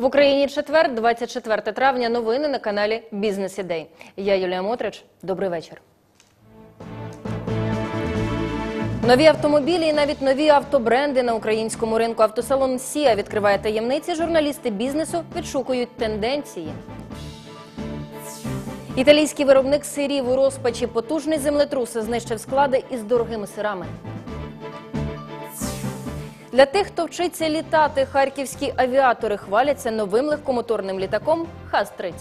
В Україні четвер, 24 травня. Новини на каналі Бізнес Ідей. Я Юлія Мотрич. Добрий вечір. Нові автомобілі і навіть нові автобренди на українському ринку. Автосалон Сія відкриває таємниці. Журналісти бізнесу відшукують тенденції. Італійський виробник сирів у розпачі потужний землетрус знищив склади із дорогими сирами. Для тих, хто вчиться літати, харківські авіатори хваляться новим легкомоторним літаком ХАЗ-30.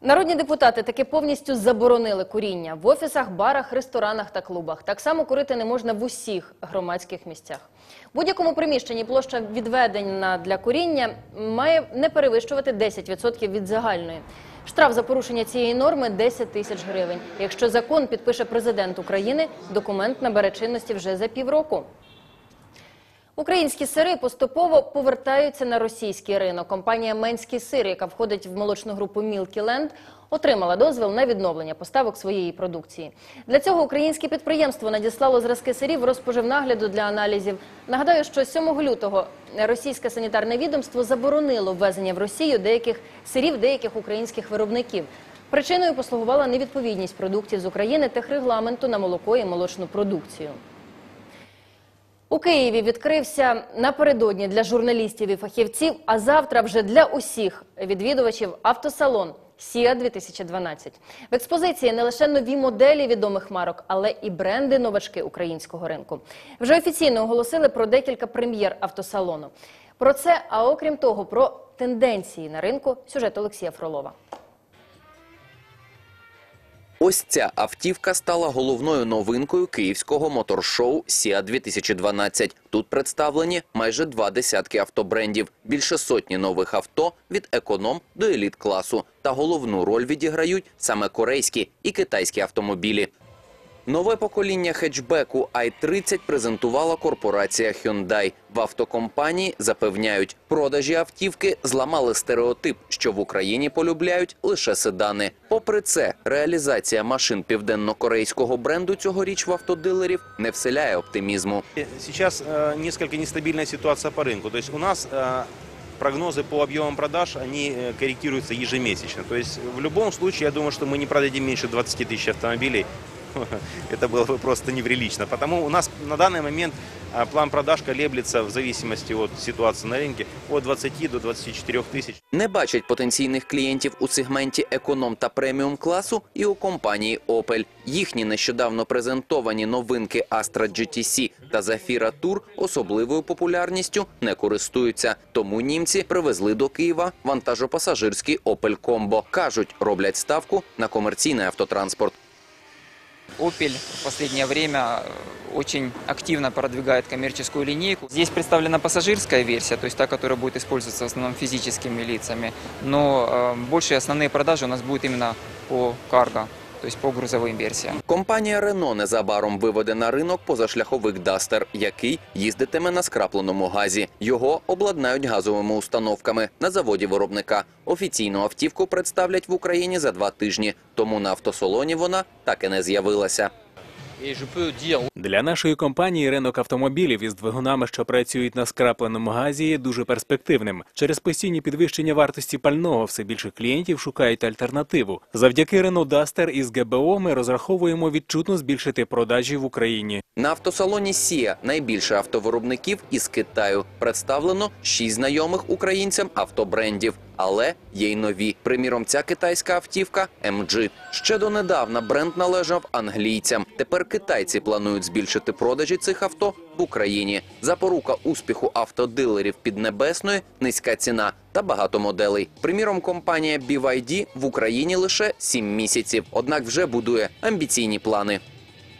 Народні депутати таки повністю заборонили куріння в офісах, барах, ресторанах та клубах. Так само курити не можна в усіх громадських місцях. Будь-якому приміщенні площа відведена для куріння має не перевищувати 10% від загальної. Штраф за порушення цієї норми 10 тисяч гривень. Якщо закон підпише президент України, документ набере чинності вже за півроку. Українські сири поступово повертаються на російський ринок. Компанія Менський сир, яка входить в молочну групу Land, отримала дозвіл на відновлення поставок своєї продукції. Для цього українське підприємство надіслало зразки сирів розпоживнагляду для аналізів. Нагадаю, що 7 лютого російське санітарне відомство заборонило ввезення в Росію деяких сирів деяких українських виробників. Причиною послугувала невідповідність продуктів з України техрегламенту на молоко і молочну продукцію. У Києві відкрився напередодні для журналістів і фахівців, а завтра вже для усіх відвідувачів автосалон Сія 2012 В експозиції не лише нові моделі відомих марок, але і бренди новачки українського ринку. Вже офіційно оголосили про декілька прем'єр автосалону. Про це, а окрім того, про тенденції на ринку сюжет Олексія Фролова. Ось ця автівка стала головною новинкою київського моторшоу Сіа 2012 Тут представлені майже два десятки автобрендів, більше сотні нових авто від економ до еліт класу. Та головну роль відіграють саме корейські і китайські автомобілі. Нове покоління хетчбеку i30 презентувала корпорація Hyundai. В автокомпанії запевняють, продажі автівки зламали стереотип, що в Україні полюбляють лише седани. Попри це, реалізація машин південно-корейського бренду цьогоріч в автодилерів не вселяє оптимізму. Сейчас э, несколько нестабильная ситуация по рынку. То есть у нас э, прогнозы по объемам продаж, они э, корректируются ежемесячно. То есть в любом случае, я думаю, что мы не продадим меньше 20 тысяч автомобилей. Это было бы просто неприлично. Потому у нас на данный момент а, план продаж колеблется в зависимости от ситуации на рынке от 20 до 24 тысяч. Не бачать потенційних клієнтів у сегменті економ та преміум класу і у компанії Opel. Їхні нещодавно презентовані новинки Astra GTC та Zafira Tour особливою популярністю не користуються. Тому німці привезли до Києва вантажопасажирський Opel Combo. Кажуть, роблять ставку на комерційний автотранспорт. Opel в последнее время очень активно продвигает коммерческую линейку. Здесь представлена пассажирская версия, то есть та, которая будет использоваться в основном физическими лицами. Но э, большие основные продажи у нас будут именно по карго, то есть по грузовым версиям. Компанія Renault незабаром виведе на ринок позашляховик Duster, який їздитиме на скрапленому газі. Його обладнають газовими установками на заводі виробника. Офіційну автівку представлять в Україні за два тижні, тому на автосалоні вона так і не з'явилася. Для нашої компанії ринок автомобілів із двигунами, що працюють на скрапленому газі, є дуже перспективним. Через постійні підвищення вартості пального все більше клієнтів шукають альтернативу. Завдяки Renault Duster із ГБО ми розраховуємо відчутно збільшити продажі в Україні. На автосалоні Сія найбільше автовиробників із Китаю. Представлено шість знайомих українцям автобрендів. Але є й нові. Приміром, ця китайська автівка MG. Ще донедавна бренд належав англійцям. Тепер китайці планують збільшити продажі цих авто в Україні. Запорука успіху автодилерів Піднебесної – низька ціна та багато моделей. Приміром, компанія BYD в Україні лише 7 місяців. Однак вже будує амбіційні плани.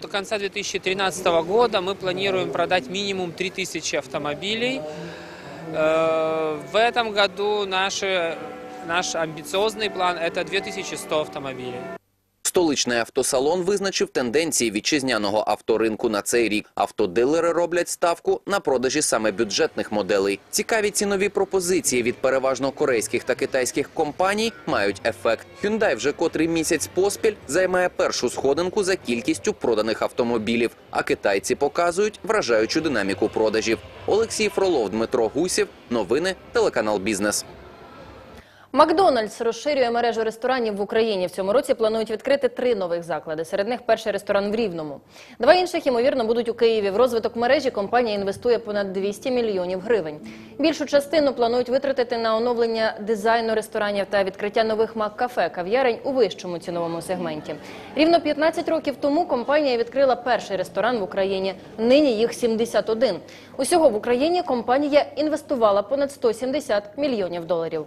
до конца 2013 года мы планируем продать минимум 3000 автомобилей. Э, В этом году наши, наш амбициозный план – это 2100 автомобилей. Столичний автосалон визначив тенденції вітчизняного авторинку на цей рік. Автодилери роблять ставку на продажі саме бюджетних моделей. Цікаві цінові пропозиції від переважно корейських та китайських компаній мають ефект. Hyundai вже котрий місяць поспіль займає першу сходинку за кількістю проданих автомобілів. А китайці показують вражаючу динаміку продажів. Олексій Фролов, Дмитро Гусів. Новини телеканал Бізнес. Макдональдс розширює мережу ресторанів в Україні. В цьому році планують відкрити три нових заклади. Серед них перший ресторан в Рівному. Два інших, ймовірно, будуть у Києві. В розвиток мережі компанія інвестує понад 200 мільйонів гривень. Більшу частину планують витратити на оновлення дизайну ресторанів та відкриття нових мак-кафе, кав'ярень у вищому ціновому сегменті. Рівно 15 років тому компанія відкрила перший ресторан в Україні. Нині їх 71. Усього в Україні компанія інвестувала понад 170 мільйонів доларів.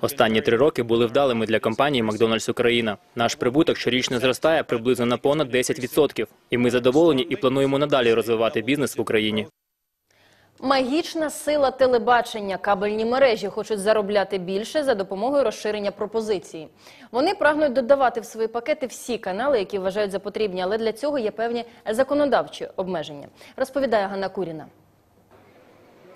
Останні три роки були вдалими для компанії «Макдональдс Україна». Наш прибуток щорічно зростає приблизно на понад 10%. І ми задоволені і плануємо надалі розвивати бізнес в Україні. Магічна сила телебачення. Кабельні мережі хочуть заробляти більше за допомогою розширення пропозиції. Вони прагнуть додавати в свої пакети всі канали, які вважають за потрібні, але для цього є певні законодавчі обмеження. Розповідає Ганна Куріна.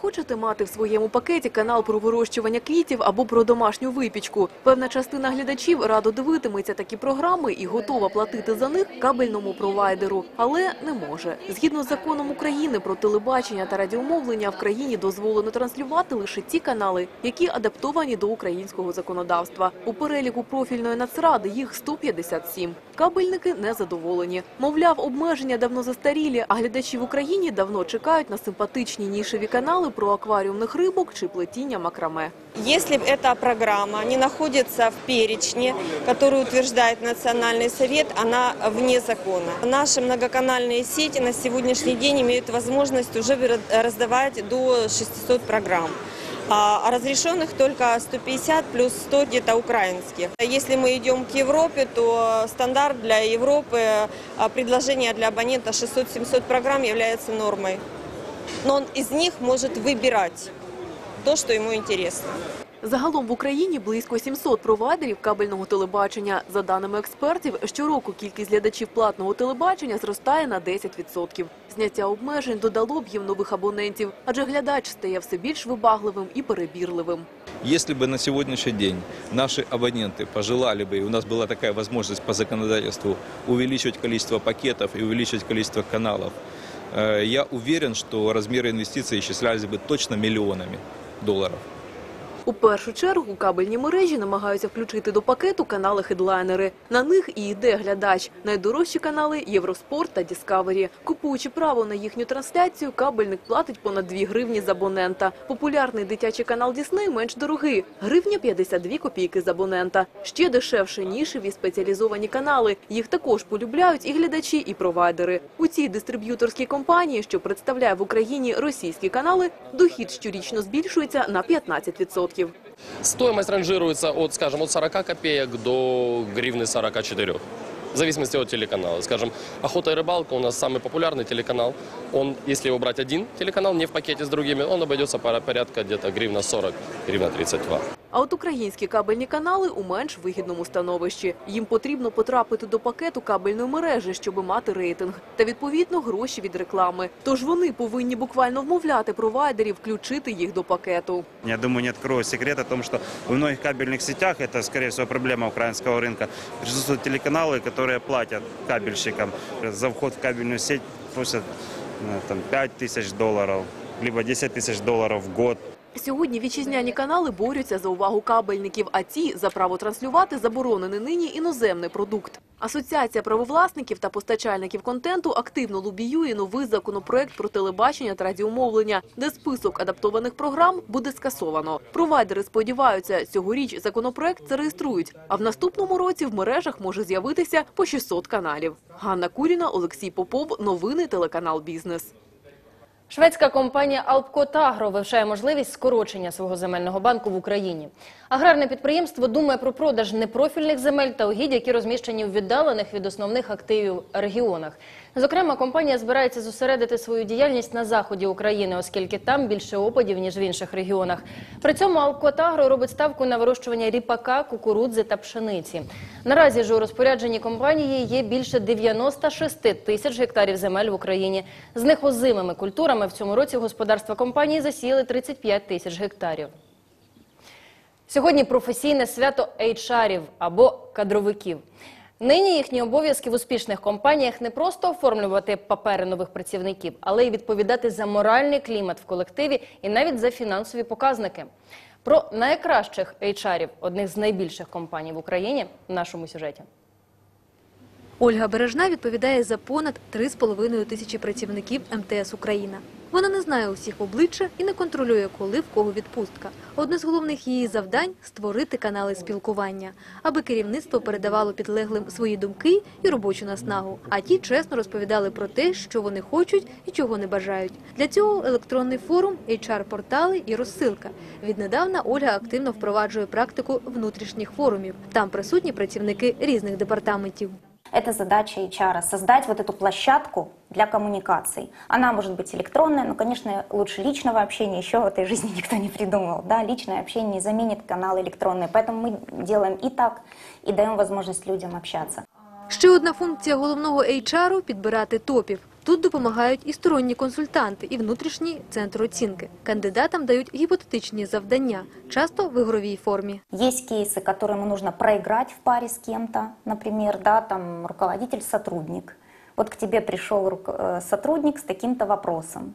Хочете мати в своєму пакеті канал про вирощування квітів або про домашню випічку? Певна частина глядачів радо дивитиметься такі програми і готова платити за них кабельному провайдеру, але не може. Згідно з законом України про телебачення та радіомовлення в країні дозволено транслювати лише ті канали, які адаптовані до українського законодавства. У переліку профільної нацради їх 157. Кабельники не задоволені. Мовляв, обмеження давно застарілі, а глядачі в Україні давно чекають на симпатичні нішеві канали про акваріумних рибок чи плетіння макраме. Если эта программа не находится в перечне, который утверждает Национальный совет, она вне закона. Наши многоканальные сети на сегодняшний день имеют возможность уже раздавать до 600 программ. А а разрешенных только 150 плюс 100 где-то украинских. Если мы идем к Европе, то стандарт для Европы а, предложение для абонента 600-700 программ является нормой. Но он из них может выбирать то, что ему интересно. Загалом в Україні близько 700 провайдерів кабельного телебачення. За даними експертів, щороку кількість глядачів платного телебачення зростає на 10%. Зняття обмежень додало б їм нових абонентів, адже глядач стає все більш вибагливим і перебірливим. Если бы на сегодняшний день наши абоненты пожелали бы, и у нас была такая возможность по законодательству увеличивать количество пакетов и увеличивать количество каналов, э, я уверен, что размеры инвестиций исчислялись бы точно миллионами долларов. У першу чергу кабельні мережі намагаються включити до пакету канали-хедлайнери. На них і йде глядач. Найдорожчі канали – Євроспорт та Діскавері. Купуючи право на їхню трансляцію, кабельник платить понад 2 гривні з абонента. Популярний дитячий канал Дісней менш дорогий – гривня 52 копійки з абонента. Ще дешевше нішеві спеціалізовані канали. Їх також полюбляють і глядачі, і провайдери. У цій дистриб'юторській компанії, що представляє в Україні російські канали, дохід щорічно збільшується на 15%. Стоимость ранжируется от, скажем, от 40 копеек до гривны 44. В зависимости от телеканала. Скажем, «Охота и рыбалка» у нас самый популярный телеканал. Он, если его брать один телеканал, не в пакете с другими, он обойдется порядка где-то гривна 40, гривна 32. А от українські кабельні канали у менш вигідному становищі. Їм потрібно потрапити до пакету кабельної мережі, щоб мати рейтинг, та відповідно гроші від реклами. Тож вони повинні буквально вмовляти провайдерів включити їх до пакету. Я думаю, не открою секрет о том, что в многих кабельных сетях, это, скорее всего, проблема украинского рынка, присутствуют телеканалы, которые платят кабельщикам. За вход в кабельную сеть просят ну, там, 5 тысяч долларов, либо 10 тысяч долларов в год. Сьогодні вітчизняні канали борються за увагу кабельників, а ті за право транслювати заборонений нині іноземний продукт. Асоціація правовласників та постачальників контенту активно лобіює новий законопроект про телебачення та радіомовлення, де список адаптованих програм буде скасовано. Провайдери сподіваються, цьогоріч законопроект зареєструють, а в наступному році в мережах може з'явитися по 600 каналів. Ганна Куріна, Олексій Попов. Новини телеканал Бізнес. Шведська компанія Алпкотагро вивчає можливість скорочення свого земельного банку в Україні. Аграрне підприємство думає про продаж непрофільних земель та угідь, які розміщені в віддалених від основних активів регіонах. Зокрема, компанія збирається зосередити свою діяльність на заході України, оскільки там більше опадів ніж в інших регіонах. При цьому Алпкотагро робить ставку на вирощування ріпака, кукурудзи та пшениці. Наразі ж у розпорядженні компанії є більше 96 тисяч гектарів земель в Україні. З них озимими культурами в цьому році господарства компанії засіяли 35 тисяч гектарів. Сьогодні професійне свято HR-ів або кадровиків. Нині їхні обов'язки в успішних компаніях не просто оформлювати папери нових працівників, але й відповідати за моральний клімат в колективі і навіть за фінансові показники. Про найкращих HR-ів одних з найбільших компаній в Україні в нашому сюжеті. Ольга Бережна відповідає за понад 3,5 тисячі працівників МТС Україна. Вона не знає усіх обличчя і не контролює, коли в кого відпустка. Одне з головних її завдань – створити канали спілкування, аби керівництво передавало підлеглим свої думки і робочу наснагу, а ті чесно розповідали про те, що вони хочуть і чого не бажають. Для цього електронний форум, HR-портали і розсилка. Віднедавна Ольга активно впроваджує практику внутрішніх форумів. Там присутні працівники різних департаментів. Это задача HR – создать вот эту площадку для коммуникаций. Она может быть электронная, но, конечно, лучше личного общения еще в этой жизни никто не придумал. Да, личное общение не заменит канал электронный, поэтому мы делаем и так, и даем возможность людям общаться. Ще одна функція головного HR – підбирати топів. Тут допомагають і сторонні консультанти, і внутрішній центр оцінки. Кандидатам дають гіпотетичні завдання, часто в ігровій формі. Есть кейсы, которые нужно проиграть в паре с кем-то, например, да, там руководитель-сотрудник. Вот к тебе пришел руко- э, сотрудник с таким-то вопросом.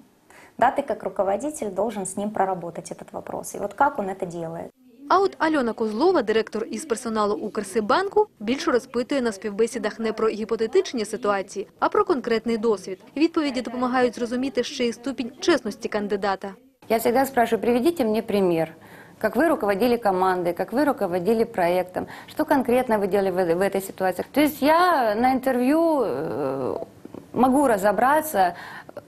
Да, ты как руководитель должен с ним проработать этот вопрос. И вот как он это делает. А от Альона Козлова, директор із персоналу Укрсибанку, більше розпитує на співбесідах не про гіпотетичні ситуації, а про конкретний досвід. Відповіді допомагають зрозуміти ще й ступінь чесності кандидата. Я всегда спрашиваю, приведите мне пример. Как вы руководили командой, как вы руководили проектом, что конкретно вы делали в, в этой ситуации. То есть я на интервью э, могу разобраться,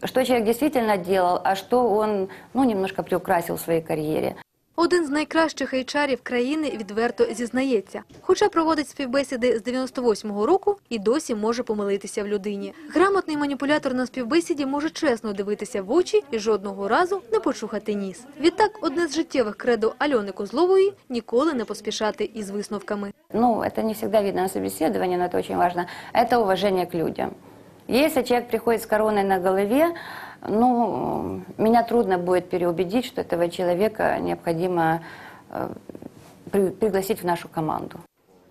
что человек действительно делал, а что он ну, немножко приукрасил в своей карьере. Один з найкращих HR-ів країни відверто зізнається. Хоча проводить співбесіди з 98-го року і досі може помилитися в людині. Грамотний маніпулятор на співбесіді може чесно дивитися в очі і жодного разу не почухати ніс. Відтак, одне з життєвих кредо Альони Козлової – ніколи не поспішати із висновками. Ну, это не всегда видно на собеседовании, но это очень важно. Это уважение к людям. Если человек приходит с короной на голове, ну, меня трудно будет переубедить, что этого человека необходимо э, при- пригласить в нашу команду.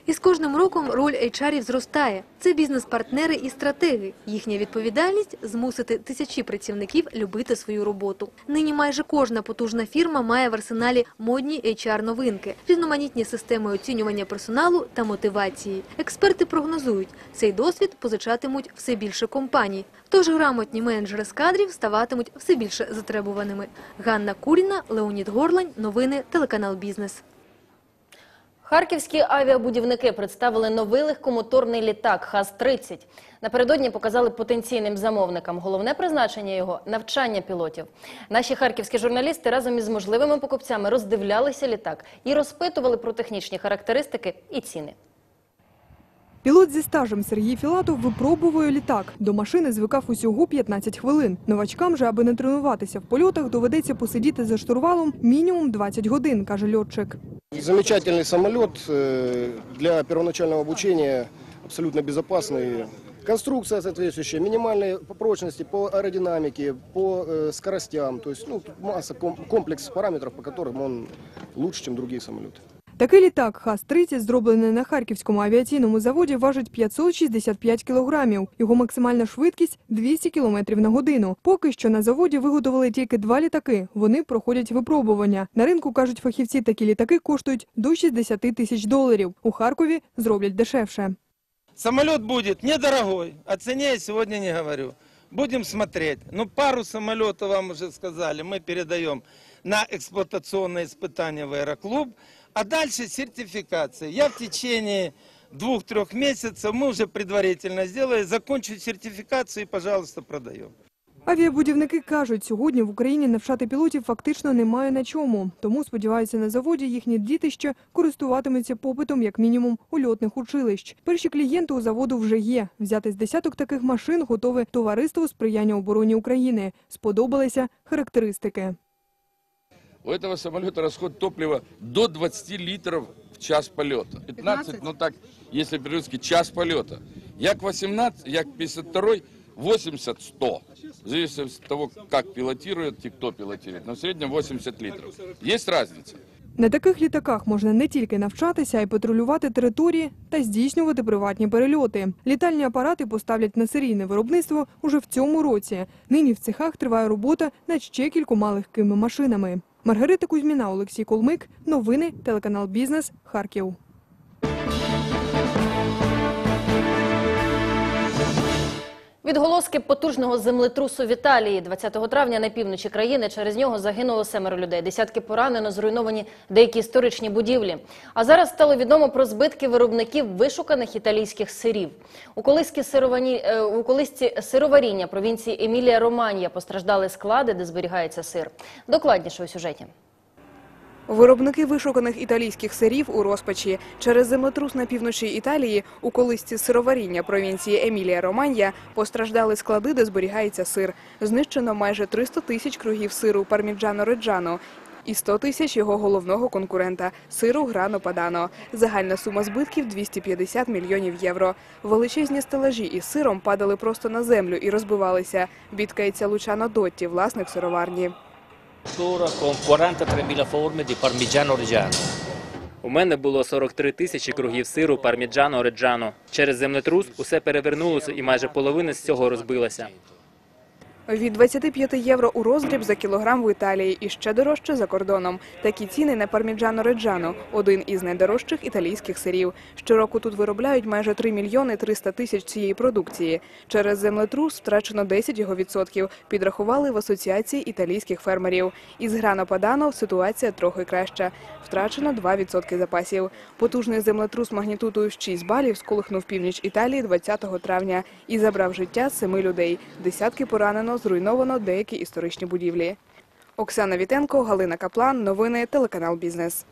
І з кожним роком роль HR-ів зростає. Це бізнес-партнери і стратеги. Їхня відповідальність – змусити тисячі працівників любити свою роботу. Нині майже кожна потужна фірма має в арсеналі модні HR-новинки, різноманітні системи оцінювання персоналу та мотивації. Експерти прогнозують, цей досвід позичатимуть все більше компаній. Тож грамотні менеджери з кадрів ставатимуть все більше затребуваними. Ганна Куріна, Леонід Горлань. Новини, телеканал «Бізнес». Харківські авіабудівники представили новий легкомоторний літак ХАЗ-30. Напередодні показали потенційним замовникам. Головне призначення його – навчання пілотів. Наші харківські журналісти разом із можливими покупцями роздивлялися літак і розпитували про технічні характеристики і ціни. Пілот зі стажем Сергій Філатов випробовує літак. До машини звикав усього 15 хвилин. Новачкам же, аби не тренуватися в польотах, доведеться посидіти за штурвалом мінімум 20 годин, каже льотчик. Замечательный самолет э, для первоначального обучения, абсолютно безопасный. Конструкция соответствующая, минимальные по прочности, по аэродинамике, по э, скоростям. То есть ну, масса, ком- комплекс параметров, по которым он лучше, чем другие самолеты. Такий літак ХАЗ-30, зроблений на Харківському авіаційному заводі, важить 565 кілограмів. Його максимальна швидкість – 200 кілометрів на годину. Поки що на заводі виготовили тільки два літаки. Вони проходять випробування. На ринку, кажуть фахівці, такі літаки коштують до 60 тисяч доларів. У Харкові зроблять дешевше. Самолет будет недорогой, о цене я сегодня не говорю. Будем смотреть. Ну, пару самолетов вам уже сказали, мы передаем на эксплуатационное испытание в аэроклуб, а дальше сертификация. Я в течение двух-трех месяцев, мы уже предварительно сделали, закончу сертификацию и, пожалуйста, продаем. Авіабудівники кажуть, сьогодні в Україні навчати пілотів фактично немає на чому. Тому сподіваються на заводі їхні дітище користуватимуться попитом як мінімум у льотних училищ. Перші клієнти у заводу вже є. Взяти з десяток таких машин готове товариство сприяння обороні України. Сподобалися характеристики. У этого самолета расход топлива до 20 литров в час полета. 15, ну так, если по-русски, час полета. Як 18, як 52, 80-100. В зависимости от того, как пилотирует и кто пилотирует. Но в среднем 80 литров. Есть разница. На таких літаках можна не тільки навчатися, а й патрулювати території та здійснювати приватні перельоти. Літальні апарати поставлять на серійне виробництво уже в цьому році. Нині в цехах триває робота над ще кількома легкими машинами. Маргарита Кузьміна, Олексій Колмик. Новини, телеканал Бізнес, Харків. Відголоски потужного землетрусу в Італії 20 травня на півночі країни. Через нього загинуло семеро людей. Десятки поранено, зруйновані деякі історичні будівлі. А зараз стало відомо про збитки виробників вишуканих італійських сирів. У колисці сировані е, у колисці сироваріння провінції Емілія Романія постраждали склади, де зберігається сир. Докладніше у сюжеті. Виробники вишуканих італійських сирів у розпачі. Через землетрус на півночі Італії у колисці сироваріння провінції Емілія-Романья постраждали склади, де зберігається сир. Знищено майже 300 тисяч кругів сиру Парміджано-Реджано і 100 тисяч його головного конкурента – сиру Грано Падано. Загальна сума збитків – 250 мільйонів євро. Величезні стелажі із сиром падали просто на землю і розбивалися. Бідкається Лучано Дотті, власник сироварні. Con 43.000 forme di parmigiano reggiano. У мене було 43 тисячі кругів сиру парміджано реджано. Через землетрус усе перевернулося і майже половина з цього розбилася. Від 25 євро у роздріб за кілограм в Італії і ще дорожче за кордоном. Такі ціни на парміджано реджано – один із найдорожчих італійських сирів. Щороку тут виробляють майже 3 мільйони 300 тисяч цієї продукції. Через землетрус втрачено 10 його відсотків, підрахували в Асоціації італійських фермерів. Із Грано Падано ситуація трохи краща. Втрачено 2 відсотки запасів. Потужний землетрус магнітудою в 6 балів сколихнув північ Італії 20 травня і забрав життя семи людей. Десятки поранено, зруйновано деякі історичні будівлі. Оксана Вітенко, Галина Каплан. Новини телеканал Бізнес.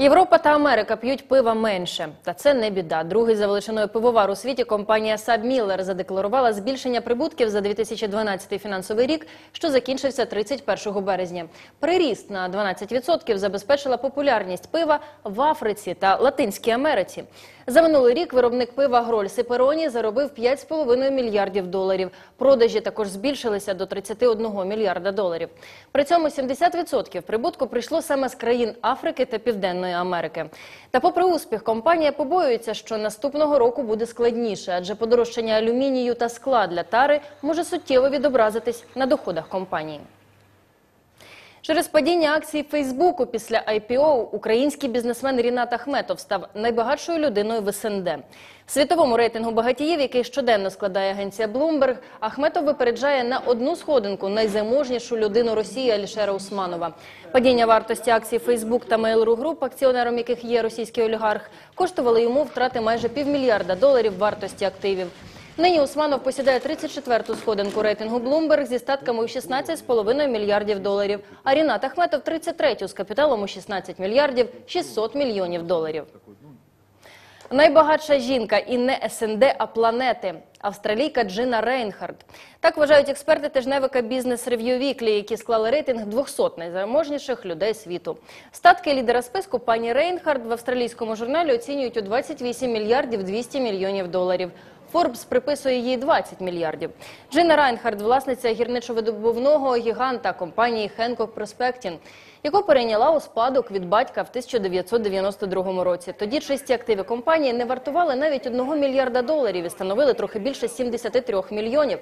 Європа та Америка п'ють пива менше. Та це не біда. Другий за величиною пивовар у світі компанія Саб Міллер задекларувала збільшення прибутків за 2012 фінансовий рік, що закінчився 31 березня. Приріст на 12% забезпечила популярність пива в Африці та Латинській Америці. За минулий рік виробник пива Гроль Сипероні заробив 5,5 мільярдів доларів. Продажі також збільшилися до 31 мільярда доларів. При цьому 70% прибутку прийшло саме з країн Африки та Південної Америки. Та попри успіх, компанія побоюється, що наступного року буде складніше, адже подорожчання алюмінію та скла для тари може суттєво відобразитись на доходах компанії. Через падіння акцій Фейсбуку після IPO український бізнесмен Рінат Ахметов став найбагатшою людиною в СНД. В світовому рейтингу багатіїв, який щоденно складає агенція Bloomberg, Ахметов випереджає на одну сходинку найзаможнішу людину Росії Алішера Усманова. Падіння вартості акцій Фейсбук та Mail.ru Group, акціонером яких є російський олігарх, коштували йому втрати майже півмільярда доларів вартості активів. Нині Усманов посідає 34-ту сходинку рейтингу Bloomberg зі статками у 16,5 мільярдів доларів, а Рінат Ахметов – 33-ю з капіталом у 16 мільярдів 600 мільйонів доларів. Найбагатша жінка і не СНД, а планети. Австралійка Джина Рейнхард. Так вважають експерти тижневика Бізнес Рев'ю Віклі, які склали рейтинг 200 найзаможніших людей світу. Статки лідера списку пані Рейнхард в австралійському журналі оцінюють у 28 мільярдів 200 мільйонів доларів. Форбс приписує їй 20 мільярдів. Джина Райнхард – власниця гірничовидобувного гіганта компанії Хенкок Проспектін, яку перейняла у спадок від батька в 1992 році. Тоді чисті активи компанії не вартували навіть 1 мільярда доларів і становили трохи більше 73 мільйонів.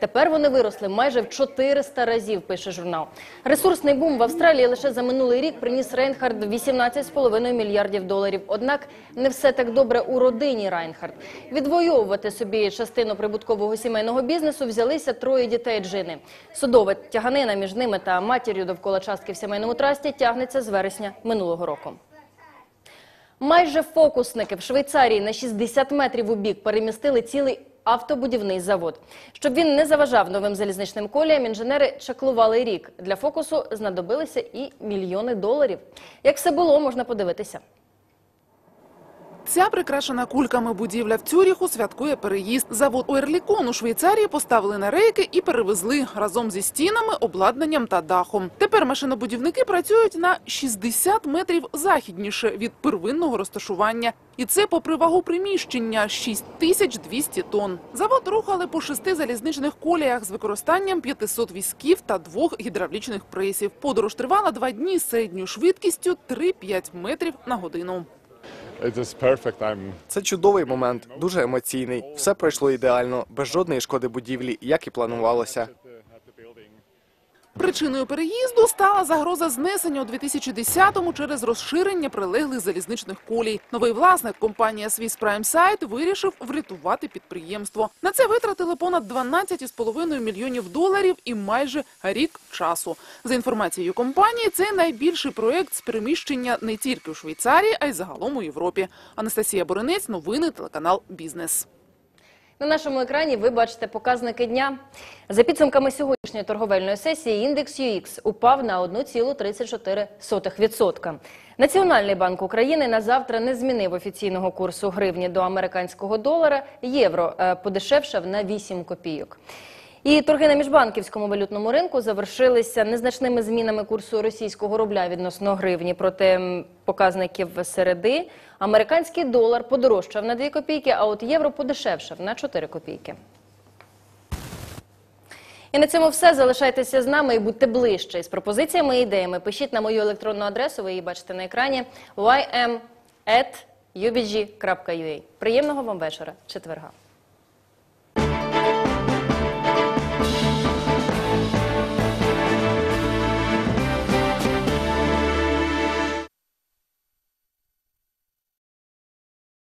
Тепер вони виросли майже в 400 разів, пише журнал. Ресурсний бум в Австралії лише за минулий рік приніс Рейнхард 18,5 мільярдів доларів. Однак не все так добре у родині Райнхард. Відвоювати собі частину прибуткового сімейного бізнесу взялися троє дітей Джини. Судова тяганина між ними та матір'ю довкола частки в сімейному трасті тягнеться з вересня минулого року. Майже фокусники в Швейцарії на 60 метрів у бік перемістили цілий автобудівний завод. Щоб він не заважав новим залізничним коліям, інженери чаклували рік. Для фокусу знадобилися і мільйони доларів. Як все було, можна подивитися. Ця прикрашена кульками будівля в Цюріху святкує переїзд. Завод Оерлікон у Швейцарії поставили на рейки і перевезли разом зі стінами, обладнанням та дахом. Тепер машинобудівники працюють на 60 метрів західніше від первинного розташування. І це попри вагу приміщення 6200 тонн. Завод рухали по шести залізничних коліях з використанням 500 візків та двох гідравлічних пресів. Подорож тривала два дні середньою швидкістю 3-5 метрів на годину. Це чудовий момент, дуже емоційний. Все пройшло ідеально, без жодної шкоди будівлі, як і планувалося. Причиною переїзду стала загроза знесення у 2010-му через розширення прилеглих залізничних колій. Новий власник компанія Prime Site вирішив врятувати підприємство. На це витратили понад 12,5 мільйонів доларів і майже рік часу. За інформацією компанії, це найбільший проект з переміщення не тільки у Швейцарії, а й загалом у Європі. Анастасія Боринець, новини, телеканал Бізнес. На нашому екрані ви бачите показники дня. За підсумками сьогоднішньої торговельної сесії індекс UX упав на 1,34%. Національний банк України на завтра не змінив офіційного курсу гривні до американського долара. Євро е, подешевшав на 8 копійок. І торги на міжбанківському валютному ринку завершилися незначними змінами курсу російського рубля відносно гривні. Проти показників середи американський долар подорожчав на 2 копійки, а от євро подешевшав на 4 копійки. І на цьому все. Залишайтеся з нами і будьте ближче. З пропозиціями і ідеями пишіть на мою електронну адресу, ви її бачите на екрані ym.ubg.ua. Приємного вам вечора, четверга.